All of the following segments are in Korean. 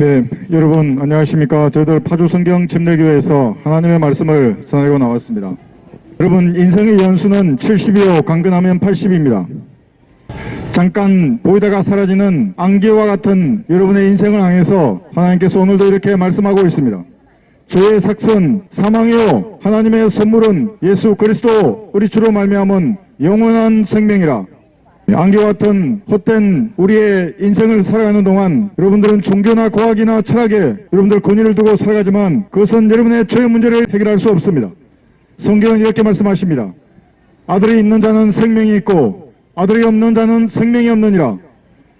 네, 여러분 안녕하십니까? 저희들 파주 성경 침례교회에서 하나님의 말씀을 전하고 나왔습니다. 여러분 인생의 연수는 70이요 강건하면 80입니다. 잠깐 보이다가 사라지는 안개와 같은 여러분의 인생을 향해서 하나님께서 오늘도 이렇게 말씀하고 있습니다. 죄의 삭선 사망이요 하나님의 선물은 예수 그리스도 우리 주로 말미암은 영원한 생명이라 안개와 같은 헛된 우리의 인생을 살아가는 동안 여러분들은 종교나 과학이나 철학에 여러분들 권위를 두고 살아가지만 그것은 여러분의 죄의 문제를 해결할 수 없습니다. 성경은 이렇게 말씀하십니다. 아들이 있는 자는 생명이 있고 아들이 없는 자는 생명이 없느니라.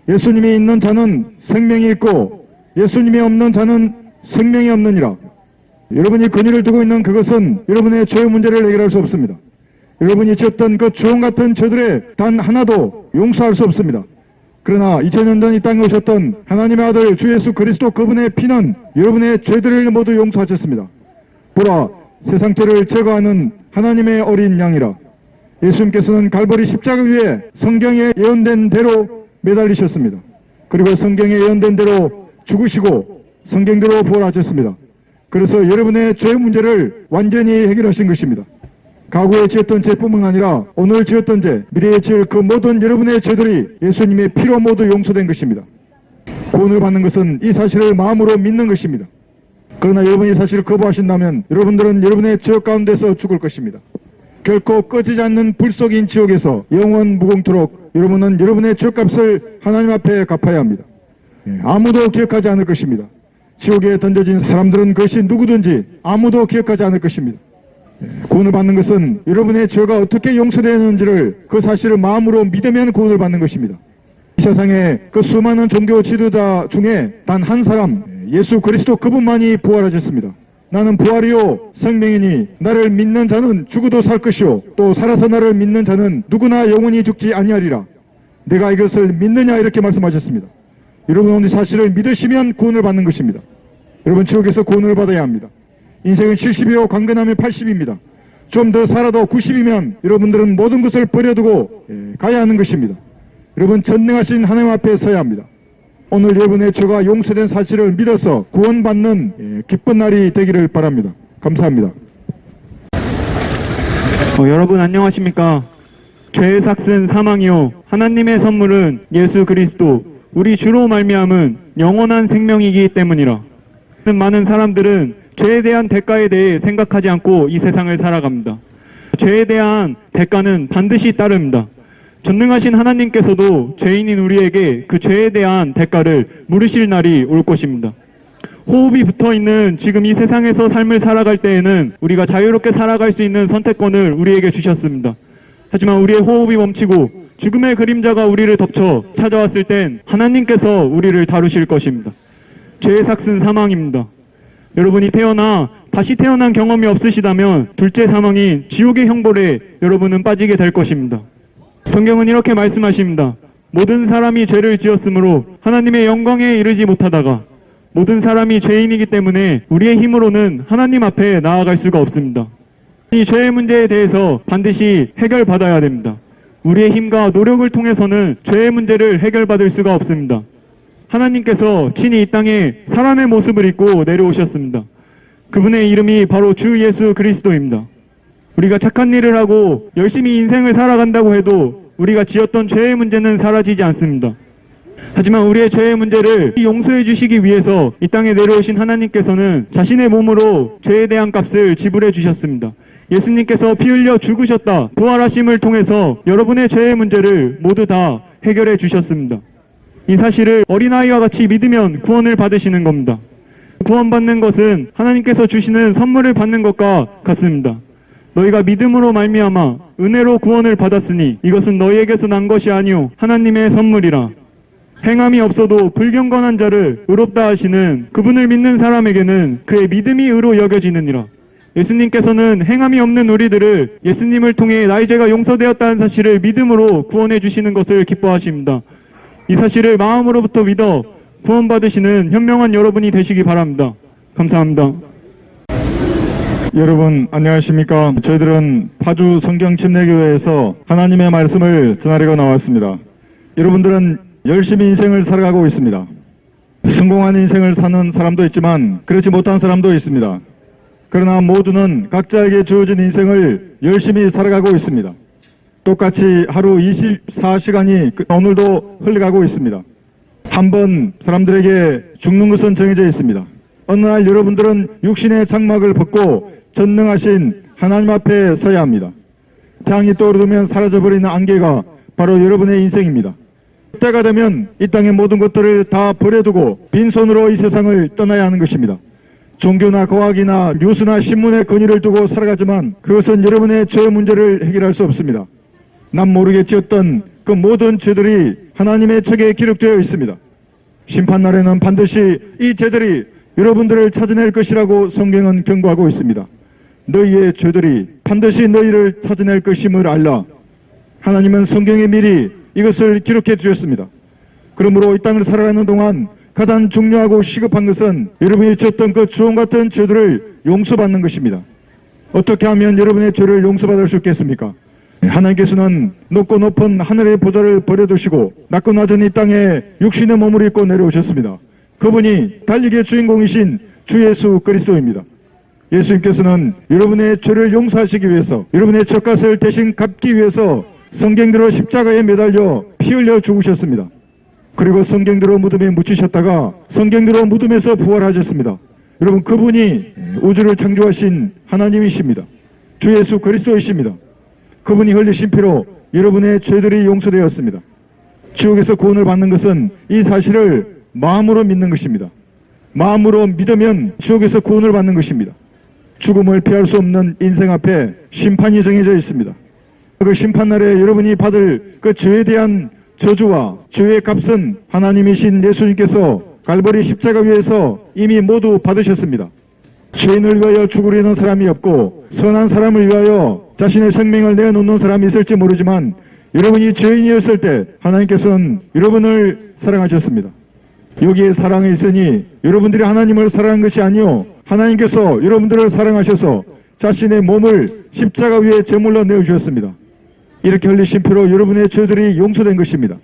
예수님이 있는 자는 생명이 있고 예수님이 없는 자는 생명이 없느니라. 여러분이 권위를 두고 있는 그것은 여러분의 죄의 문제를 해결할 수 없습니다. 여러분이 지었던 그 주홍 같은 죄들의 단 하나도 용서할 수 없습니다. 그러나 2000년 전 이 땅에 오셨던 하나님의 아들 주 예수 그리스도 그분의 피는 여러분의 죄들을 모두 용서하셨습니다. 보라 세상 죄를 제거하는 하나님의 어린 양이라 예수님께서는 갈보리 십자가 위에 성경에 예언된 대로 매달리셨습니다. 그리고 성경에 예언된 대로 죽으시고 성경대로 부활하셨습니다. 그래서 여러분의 죄 문제를 완전히 해결하신 것입니다. 과거에 지었던 죄뿐만 아니라 오늘 지었던 죄, 미래에 지을 그 모든 여러분의 죄들이 예수님의 피로 모두 용서된 것입니다. 구원을 받는 것은 이 사실을 마음으로 믿는 것입니다. 그러나 여러분이 이 사실을 거부하신다면 여러분들은 여러분의 지옥 가운데서 죽을 것입니다. 결코 꺼지지 않는 불 속인 지옥에서 영원 무공토록 여러분은 여러분의 죄값을 하나님 앞에 갚아야 합니다. 예, 아무도 기억하지 않을 것입니다. 지옥에 던져진 사람들은 그것이 누구든지 아무도 기억하지 않을 것입니다. 구원을 받는 것은 여러분의 죄가 어떻게 용서되는지를 그 사실을 마음으로 믿으면 구원을 받는 것입니다. 이 세상에 그 수많은 종교 지도자 중에 단 한 사람 예수 그리스도 그분만이 부활하셨습니다. 나는 부활이요 생명이니 나를 믿는 자는 죽어도 살 것이요 또 살아서 나를 믿는 자는 누구나 영원히 죽지 아니하리라. 내가 이것을 믿느냐 이렇게 말씀하셨습니다. 여러분 오늘 사실을 믿으시면 구원을 받는 것입니다. 여러분 지옥에서 구원을 받아야 합니다. 인생은 70이요 강건하면 80입니다. 좀 더 살아도 90이면 여러분들은 모든 것을 버려두고 예, 가야 하는 것입니다. 여러분 전능하신 하나님 앞에 서야 합니다. 오늘 여러분의 죄가 용서된 사실을 믿어서 구원받는 예, 기쁜 날이 되기를 바랍니다. 감사합니다. 어, 여러분 안녕하십니까? 죄의 삭슨 사망이요 하나님의 선물은 예수 그리스도 우리 주로 말미암은 영원한 생명이기 때문이라. 많은 사람들은 죄에 대한 대가에 대해 생각하지 않고 이 세상을 살아갑니다. 죄에 대한 대가는 반드시 따릅니다. 전능하신 하나님께서도 죄인인 우리에게 그 죄에 대한 대가를 물으실 날이 올 것입니다. 호흡이 붙어 있는 지금 이 세상에서 삶을 살아갈 때에는 우리가 자유롭게 살아갈 수 있는 선택권을 우리에게 주셨습니다. 하지만 우리의 호흡이 멈추고 죽음의 그림자가 우리를 덮쳐 찾아왔을 땐 하나님께서 우리를 다루실 것입니다. 죄의 삭슨 사망입니다. 여러분이 태어나 다시 태어난 경험이 없으시다면 둘째 사망인 지옥의 형벌에 여러분은 빠지게 될 것입니다. 성경은 이렇게 말씀하십니다. 모든 사람이 죄를 지었으므로 하나님의 영광에 이르지 못하다가 모든 사람이 죄인이기 때문에 우리의 힘으로는 하나님 앞에 나아갈 수가 없습니다. 이 죄의 문제에 대해서 반드시 해결받아야 됩니다. 우리의 힘과 노력을 통해서는 죄의 문제를 해결받을 수가 없습니다. 하나님께서 친히 이 땅에 사람의 모습을 입고 내려오셨습니다. 그분의 이름이 바로 주 예수 그리스도입니다. 우리가 착한 일을 하고 열심히 인생을 살아간다고 해도 우리가 지었던 죄의 문제는 사라지지 않습니다. 하지만 우리의 죄의 문제를 용서해 주시기 위해서 이 땅에 내려오신 하나님께서는 자신의 몸으로 죄에 대한 값을 지불해 주셨습니다. 예수님께서 피 흘려 죽으셨다. 부활하심을 통해서 여러분의 죄의 문제를 모두 다 해결해 주셨습니다. 이 사실을 어린아이와 같이 믿으면 구원을 받으시는 겁니다. 구원받는 것은 하나님께서 주시는 선물을 받는 것과 같습니다. 너희가 믿음으로 말미암아 은혜로 구원을 받았으니 이것은 너희에게서 난 것이 아니요 하나님의 선물이라. 행함이 없어도 불경건한 자를 의롭다 하시는 그분을 믿는 사람에게는 그의 믿음이 의로 여겨지느니라. 예수님께서는 행함이 없는 우리들을 예수님을 통해 나의 죄가 용서되었다는 사실을 믿음으로 구원해 주시는 것을 기뻐하십니다. 이 사실을 마음으로부터 믿어 구원받으시는 현명한 여러분이 되시기 바랍니다. 감사합니다. 여러분 안녕하십니까? 저희들은 파주 성경 침례교회에서 하나님의 말씀을 전하려고 나왔습니다. 여러분들은 열심히 인생을 살아가고 있습니다. 성공한 인생을 사는 사람도 있지만 그렇지 못한 사람도 있습니다. 그러나 모두는 각자에게 주어진 인생을 열심히 살아가고 있습니다. 똑같이 하루 24시간이 그 오늘도 흘러가고 있습니다. 한 번 사람들에게 죽는 것은 정해져 있습니다. 어느 날 여러분들은 육신의 장막을 벗고 전능하신 하나님 앞에 서야 합니다. 태양이 떠오르면 사라져버리는 안개가 바로 여러분의 인생입니다. 때가 되면 이 땅의 모든 것들을 다 버려두고 빈손으로 이 세상을 떠나야 하는 것입니다. 종교나 과학이나 뉴스나 신문의 권위를 두고 살아가지만 그것은 여러분의 죄 문제를 해결할 수 없습니다. 남 모르게 지었던 그 모든 죄들이 하나님의 책에 기록되어 있습니다. 심판날에는 반드시 이 죄들이 여러분들을 찾아낼 것이라고 성경은 경고하고 있습니다. 너희의 죄들이 반드시 너희를 찾아낼 것임을 알라. 하나님은 성경에 미리 이것을 기록해 주셨습니다. 그러므로 이 땅을 살아가는 동안 가장 중요하고 시급한 것은 여러분이 지었던 그 주홍 같은 죄들을 용서받는 것입니다. 어떻게 하면 여러분의 죄를 용서받을 수 있겠습니까? 하나님께서는 높고 높은 하늘의 보좌를 버려두시고 낮고 낮은 이 땅에 육신의 몸을 입고 내려오셨습니다. 그분이 달리기의 주인공이신 주 예수 그리스도입니다. 예수님께서는 여러분의 죄를 용서하시기 위해서 여러분의 젖값을 대신 갚기 위해서 성경대로 십자가에 매달려 피 흘려 죽으셨습니다. 그리고 성경대로 무덤에 묻히셨다가 성경대로 무덤에서 부활하셨습니다. 여러분 그분이 우주를 창조하신 하나님이십니다. 주 예수 그리스도이십니다. 그분이 흘리신 피로 여러분의 죄들이 용서되었습니다. 지옥에서 구원을 받는 것은 이 사실을 마음으로 믿는 것입니다. 마음으로 믿으면 지옥에서 구원을 받는 것입니다. 죽음을 피할 수 없는 인생 앞에 심판이 정해져 있습니다. 그 심판날에 여러분이 받을 그 죄에 대한 저주와 죄의 값은 하나님이신 예수님께서 갈보리 십자가 위에서 이미 모두 받으셨습니다. 죄인을 위하여 죽으려는 사람이 없고 선한 사람을 위하여 자신의 생명을 내놓는 사람이 있을지 모르지만 여러분이 죄인이었을 때 하나님께서는 여러분을 사랑하셨습니다. 여기에 사랑이 있으니 여러분들이 하나님을 사랑한 것이 아니요 하나님께서 여러분들을 사랑하셔서 자신의 몸을 십자가 위에 제물로 내어주셨습니다. 이렇게 흘리신 피로 여러분의 죄들이 용서된 것입니다.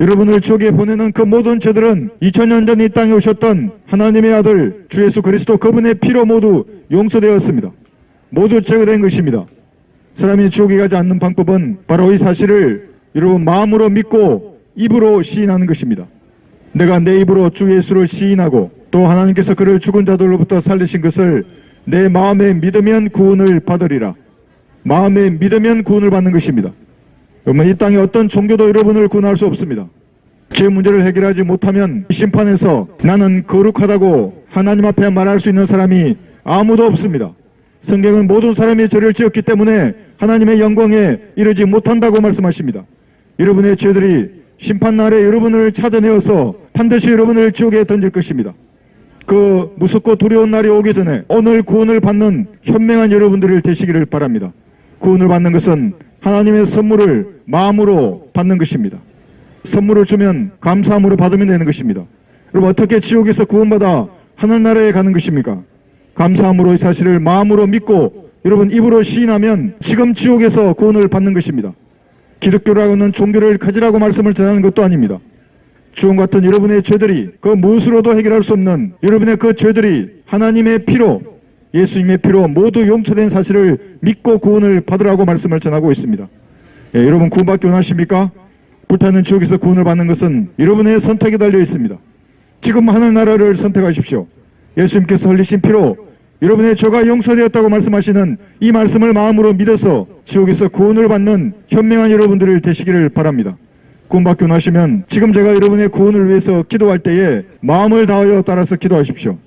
여러분을 지옥에 보내는 그 모든 죄들은 2000년 전 이 땅에 오셨던 하나님의 아들 주 예수 그리스도 그분의 피로 모두 용서되었습니다. 모두 제거된 것입니다. 사람이 지옥에 가지 않는 방법은 바로 이 사실을 여러분 마음으로 믿고 입으로 시인하는 것입니다. 내가 내 입으로 주 예수를 시인하고 또 하나님께서 그를 죽은 자들로부터 살리신 것을 내 마음에 믿으면 구원을 받으리라. 마음에 믿으면 구원을 받는 것입니다. 그러면 이 땅에 어떤 종교도 여러분을 구원할 수 없습니다. 죄 문제를 해결하지 못하면 심판에서 나는 거룩하다고 하나님 앞에 말할 수 있는 사람이 아무도 없습니다. 성경은 모든 사람이 죄를 지었기 때문에 하나님의 영광에 이르지 못한다고 말씀하십니다. 여러분의 죄들이 심판날에 여러분을 찾아내어서 반드시 여러분을 지옥에 던질 것입니다. 그 무섭고 두려운 날이 오기 전에 오늘 구원을 받는 현명한 여러분들을 되시기를 바랍니다. 구원을 받는 것은 하나님의 선물을 마음으로 받는 것입니다. 선물을 주면 감사함으로 받으면 되는 것입니다. 여러분 어떻게 지옥에서 구원받아 하늘나라에 가는 것입니까? 감사함으로 이 사실을 마음으로 믿고 여러분 입으로 시인하면 지금 지옥에서 구원을 받는 것입니다. 기독교라고는 종교를 가지라고 말씀을 전하는 것도 아닙니다. 주원 같은 여러분의 죄들이 그 무엇으로도 해결할 수 없는 여러분의 그 죄들이 하나님의 피로 예수님의 피로 모두 용서된 사실을 믿고 구원을 받으라고 말씀을 전하고 있습니다. 예, 여러분 구원받기 원하십니까? 불타는 지옥에서 구원을 받는 것은 여러분의 선택에 달려 있습니다. 지금 하늘나라를 선택하십시오. 예수님께서 흘리신 피로 여러분의 죄가 용서되었다고 말씀하시는 이 말씀을 마음으로 믿어서 지옥에서 구원을 받는 현명한 여러분들을 되시기를 바랍니다. 구원받기 원하시면 지금 제가 여러분의 구원을 위해서 기도할 때에 마음을 다하여 따라서 기도하십시오.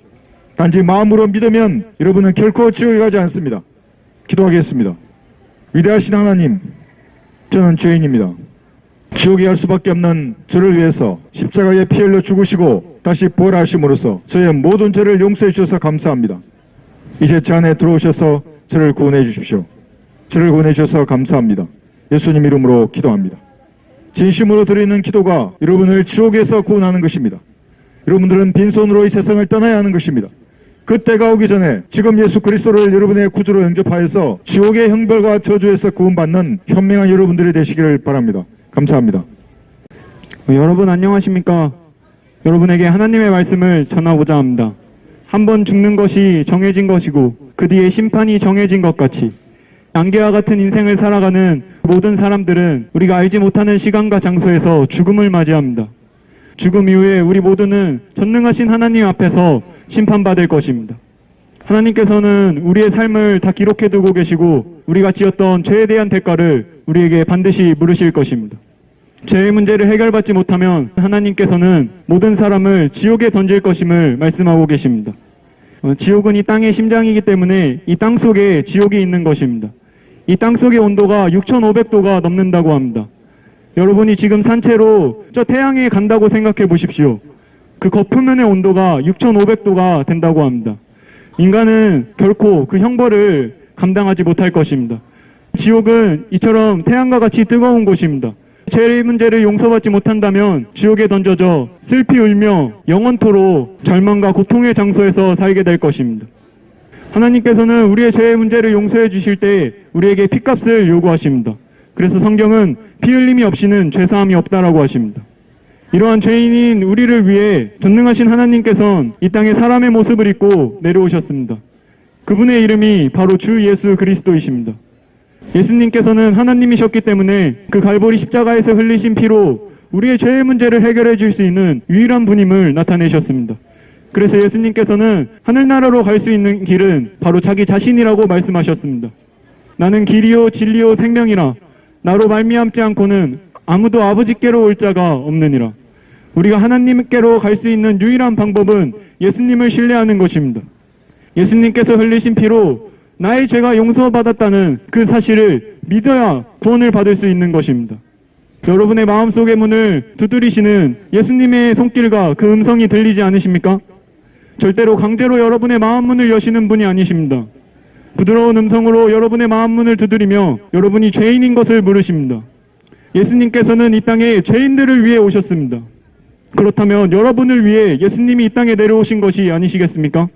단지 마음으로 믿으면 여러분은 결코 지옥에 가지 않습니다. 기도하겠습니다. 위대하신 하나님, 저는 죄인입니다. 지옥에 갈 수밖에 없는 저를 위해서 십자가에 피 흘려 죽으시고 다시 부활하심으로써 저의 모든 죄를 용서해 주셔서 감사합니다. 이제 제 안에 들어오셔서 저를 구원해 주십시오. 저를 구원해 주셔서 감사합니다. 예수님 이름으로 기도합니다. 진심으로 드리는 기도가 여러분을 지옥에서 구원하는 것입니다. 여러분들은 빈손으로 이 세상을 떠나야 하는 것입니다. 그때가 오기 전에 지금 예수 그리스도를 여러분의 구주로 영접하여서 지옥의 형벌과 저주에서 구원받는 현명한 여러분들이 되시기를 바랍니다. 감사합니다. 어, 여러분 안녕하십니까? 여러분에게 하나님의 말씀을 전하고자 합니다. 한번 죽는 것이 정해진 것이고 그 뒤에 심판이 정해진 것 같이 안개와 같은 인생을 살아가는 모든 사람들은 우리가 알지 못하는 시간과 장소에서 죽음을 맞이합니다. 죽음 이후에 우리 모두는 전능하신 하나님 앞에서 심판받을 것입니다. 하나님께서는 우리의 삶을 다 기록해 두고 계시고 우리가 지었던 죄에 대한 대가를 우리에게 반드시 물으실 것입니다. 죄의 문제를 해결받지 못하면 하나님께서는 모든 사람을 지옥에 던질 것임을 말씀하고 계십니다. 어, 지옥은 이 땅의 심장이기 때문에 이 땅 속에 지옥이 있는 것입니다. 이 땅 속의 온도가 6,500도가 넘는다고 합니다. 여러분이 지금 산채로 저 태양에 간다고 생각해 보십시오. 그 거푸면의 온도가 6,500도가 된다고 합니다. 인간은 결코 그 형벌을 감당하지 못할 것입니다. 지옥은 이처럼 태양과 같이 뜨거운 곳입니다. 죄의 문제를 용서받지 못한다면 지옥에 던져져 슬피 울며 영원토록 절망과 고통의 장소에서 살게 될 것입니다. 하나님께서는 우리의 죄의 문제를 용서해 주실 때 우리에게 피값을 요구하십니다. 그래서 성경은 피 흘림이 없이는 죄사함이 없다라고 하십니다. 이러한 죄인인 우리를 위해 전능하신 하나님께서는 이 땅에 사람의 모습을 입고 내려오셨습니다. 그분의 이름이 바로 주 예수 그리스도이십니다. 예수님께서는 하나님이셨기 때문에 그 갈보리 십자가에서 흘리신 피로 우리의 죄의 문제를 해결해 줄 수 있는 유일한 분임을 나타내셨습니다. 그래서 예수님께서는 하늘나라로 갈 수 있는 길은 바로 자기 자신이라고 말씀하셨습니다. 나는 길이요 진리요 생명이라 나로 말미암지 않고는 아무도 아버지께로 올 자가 없느니라. 우리가 하나님께로 갈 수 있는 유일한 방법은 예수님을 신뢰하는 것입니다. 예수님께서 흘리신 피로 나의 죄가 용서받았다는 그 사실을 믿어야 구원을 받을 수 있는 것입니다. 여러분의 마음속의 문을 두드리시는 예수님의 손길과 그 음성이 들리지 않으십니까? 절대로 강제로 여러분의 마음 문을 여시는 분이 아니십니다. 부드러운 음성으로 여러분의 마음 문을 두드리며 여러분이 죄인인 것을 물으십니다. 예수님께서는 이 땅에 죄인들을 위해 오셨습니다. 그렇다면 여러분을 위해 예수님이 이 땅에 내려오신 것이 아니시겠습니까?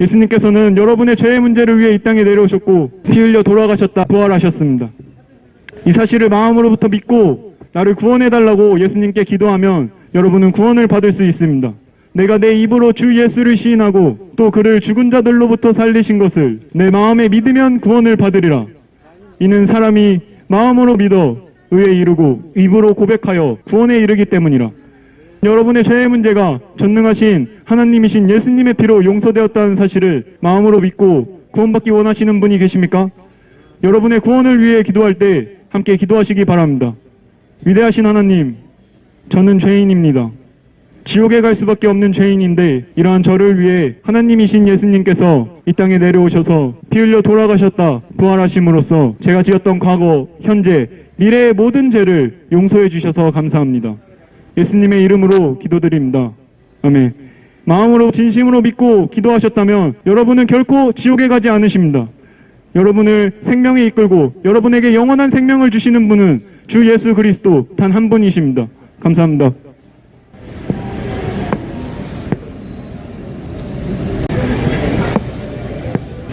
예수님께서는 여러분의 죄의 문제를 위해 이 땅에 내려오셨고 피 흘려 돌아가셨다 부활하셨습니다. 이 사실을 마음으로부터 믿고 나를 구원해 달라고 예수님께 기도하면 여러분은 구원을 받을 수 있습니다. 내가 내 입으로 주 예수를 시인하고 또 그를 죽은 자들로부터 살리신 것을 내 마음에 믿으면 구원을 받으리라. 이는 사람이 마음으로 믿어 의에 이르고 입으로 고백하여 구원에 이르기 때문이라. 여러분의 죄의 문제가 전능하신 하나님이신 예수님의 피로 용서되었다는 사실을 마음으로 믿고 구원받기 원하시는 분이 계십니까? 여러분의 구원을 위해 기도할 때 함께 기도하시기 바랍니다. 위대하신 하나님, 저는 죄인입니다. 지옥에 갈 수밖에 없는 죄인인데 이러한 저를 위해 하나님이신 예수님께서 이 땅에 내려오셔서 피 흘려 돌아가셨다 부활하심으로써 제가 지었던 과거, 현재, 미래의 모든 죄를 용서해 주셔서 감사합니다. 예수님의 이름으로 기도드립니다. 아멘. 마음으로 진심으로 믿고 기도하셨다면 여러분은 결코 지옥에 가지 않으십니다. 여러분을 생명에 이끌고 여러분에게 영원한 생명을 주시는 분은 주 예수 그리스도 단 한 분이십니다. 감사합니다.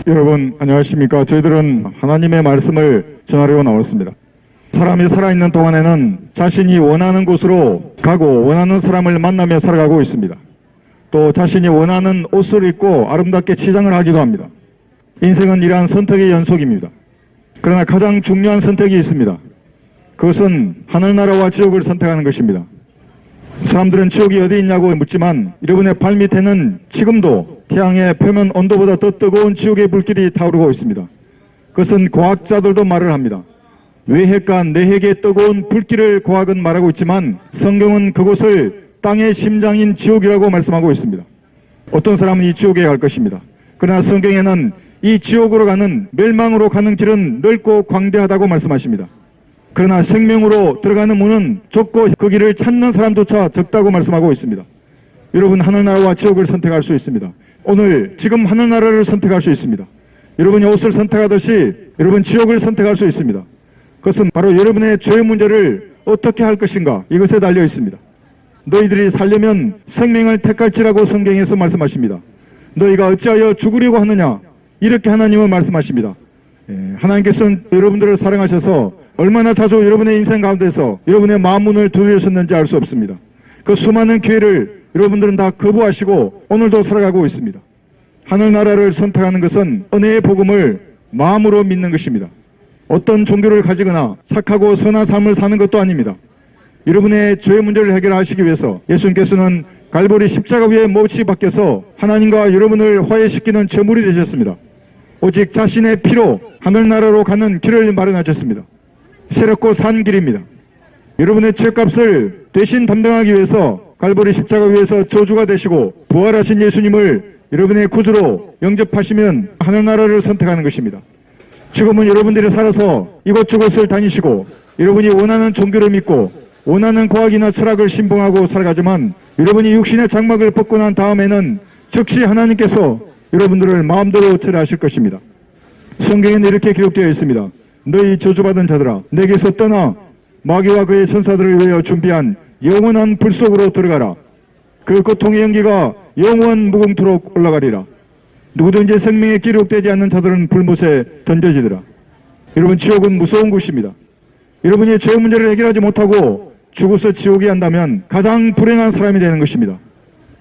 여러분 안녕하십니까? 저희들은 하나님의 말씀을 전하려고 나왔습니다. 사람이 살아있는 동안에는 자신이 원하는 곳으로 가고 원하는 사람을 만나며 살아가고 있습니다. 또 자신이 원하는 옷을 입고 아름답게 치장을 하기도 합니다. 인생은 이러한 선택의 연속입니다. 그러나 가장 중요한 선택이 있습니다. 그것은 하늘나라와 지옥을 선택하는 것입니다. 사람들은 지옥이 어디 있냐고 묻지만 여러분의 발밑에는 지금도 태양의 표면 온도보다 더 뜨거운 지옥의 불길이 타오르고 있습니다. 그것은 과학자들도 말을 합니다. 외핵과 내핵의 뜨거운 불길을 과학은 말하고 있지만 성경은 그곳을 땅의 심장인 지옥이라고 말씀하고 있습니다. 어떤 사람은 이 지옥에 갈 것입니다. 그러나 성경에는 이 지옥으로 가는 멸망으로 가는 길은 넓고 광대하다고 말씀하십니다. 그러나 생명으로 들어가는 문은 좁고 그 길을 찾는 사람조차 적다고 말씀하고 있습니다. 여러분 하늘나라와 지옥을 선택할 수 있습니다. 오늘 지금 하늘나라를 선택할 수 있습니다. 여러분이 옷을 선택하듯이 여러분 지옥을 선택할 수 있습니다. 그것은 바로 여러분의 죄의 문제를 어떻게 할 것인가 이것에 달려 있습니다. 너희들이 살려면 생명을 택할지라고 성경에서 말씀하십니다. 너희가 어찌하여 죽으려고 하느냐 이렇게 하나님은 말씀하십니다. 예, 하나님께서는 여러분들을 사랑하셔서 얼마나 자주 여러분의 인생 가운데서 여러분의 마음 문을 두드리셨는지 알 수 없습니다. 그 수많은 기회를 여러분들은 다 거부하시고 오늘도 살아가고 있습니다. 하늘나라를 선택하는 것은 은혜의 복음을 마음으로 믿는 것입니다. 어떤 종교를 가지거나 착하고 선한 삶을 사는 것도 아닙니다. 여러분의 죄 문제를 해결하시기 위해서 예수님께서는 갈보리 십자가 위에 못이 박혀서 하나님과 여러분을 화해시키는 제물이 되셨습니다. 오직 자신의 피로 하늘나라로 가는 길을 마련하셨습니다. 새롭고 산 길입니다. 여러분의 죄값을 대신 담당하기 위해서 갈보리 십자가 위에서 저주가 되시고 부활하신 예수님을 여러분의 구주로 영접하시면 하늘나라를 선택하는 것입니다. 지금은 여러분들이 살아서 이곳저곳을 다니시고 여러분이 원하는 종교를 믿고 원하는 과학이나 철학을 신봉하고 살아가지만 여러분이 육신의 장막을 벗고 난 다음에는 즉시 하나님께서 여러분들을 마음대로 처리하실 것입니다. 성경에는 이렇게 기록되어 있습니다. 너희 저주받은 자들아 내게서 떠나 마귀와 그의 천사들을 위하여 준비한 영원한 불 속으로 들어가라. 그 고통의 연기가 영원 무궁토록 올라가리라. 누구든지 생명에 기록되지 않는 자들은 불못에 던져지더라. 여러분 지옥은 무서운 곳입니다. 여러분이 죄 문제를 해결하지 못하고 죽어서 지옥에 한다면 가장 불행한 사람이 되는 것입니다.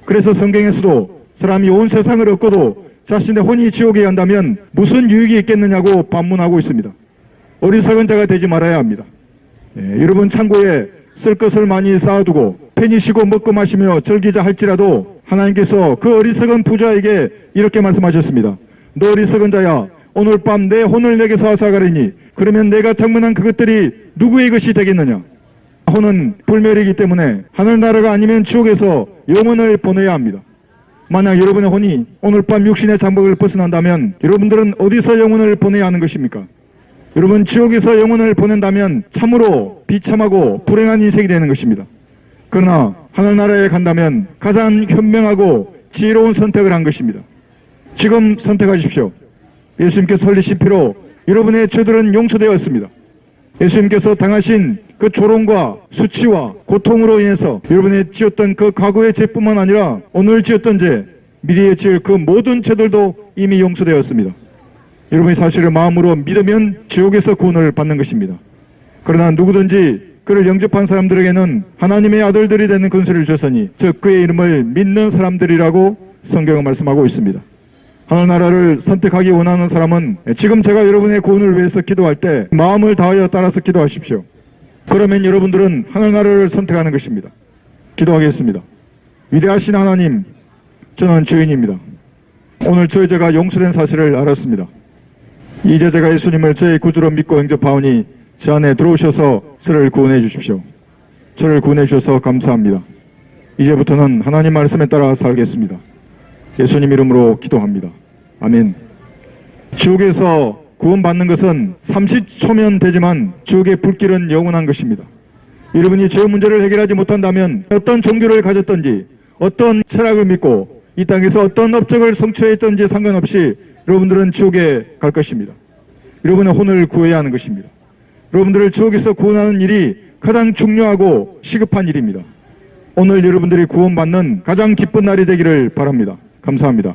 그래서 성경에서도 사람이 온 세상을 얻고도 자신의 혼이 지옥에 한다면 무슨 유익이 있겠느냐고 반문하고 있습니다. 어리석은 자가 되지 말아야 합니다. 예, 여러분 창고에 쓸 것을 많이 쌓아두고 쉬고 먹고 마시며 즐기자 할지라도 하나님께서 그 어리석은 부자에게 이렇게 말씀하셨습니다. 너 어리석은 자야 오늘 밤 내 혼을 내게서 앗아가리니 그러면 내가 장문한 그것들이 누구의 것이 되겠느냐 혼은 불멸이기 때문에 하늘나라가 아니면 지옥에서 영혼을 보내야 합니다. 만약 여러분의 혼이 오늘 밤 육신의 장벽을 벗어난다면 여러분들은 어디서 영혼을 보내야 하는 것입니까? 여러분 지옥에서 영혼을 보낸다면 참으로 비참하고 불행한 인생이 되는 것입니다. 그러나 하늘나라에 간다면 가장 현명하고 지혜로운 선택을 한 것입니다. 지금 선택하십시오. 예수님께서 흘리신 피로 여러분의 죄들은 용서되었습니다. 예수님께서 당하신 그 조롱과 수치와 고통으로 인해서 여러분의 지었던 그 과거의 죄뿐만 아니라 오늘 지었던 죄, 미래에 지을 그 모든 죄들도 이미 용서되었습니다. 여러분이 사실을 마음으로 믿으면 지옥에서 구원을 받는 것입니다. 그러나 누구든지 그를 영접한 사람들에게는 하나님의 아들들이 되는 근세를 주셨으니 즉 그의 이름을 믿는 사람들이라고 성경은 말씀하고 있습니다. 하늘 나라를 선택하기 원하는 사람은 지금 제가 여러분의 구원을 위해서 기도할 때 마음을 다하여 따라서 기도하십시오. 그러면 여러분들은 하늘 나라를 선택하는 것입니다. 기도하겠습니다. 위대하신 하나님, 저는 주인입니다. 오늘 저의 죄가 용서된 사실을 알았습니다. 이제 제가 예수님을 저의 구주로 믿고 영접하오니 제 안에 들어오셔서 저를 구원해 주십시오. 저를 구원해 주셔서 감사합니다. 이제부터는 하나님 말씀에 따라 살겠습니다. 예수님 이름으로 기도합니다. 아멘. 지옥에서 구원받는 것은 30초면 되지만 지옥의 불길은 영원한 것입니다. 여러분이 죄 문제를 해결하지 못한다면 어떤 종교를 가졌던지 어떤 철학을 믿고 이 땅에서 어떤 업적을 성취했던지 상관없이 여러분들은 지옥에 갈 것입니다. 여러분의 혼을 구해야 하는 것입니다. 여러분들을 지옥에서 구원하는 일이 가장 중요하고 시급한 일입니다. 오늘 여러분들이 구원받는 가장 기쁜 날이 되기를 바랍니다. 감사합니다.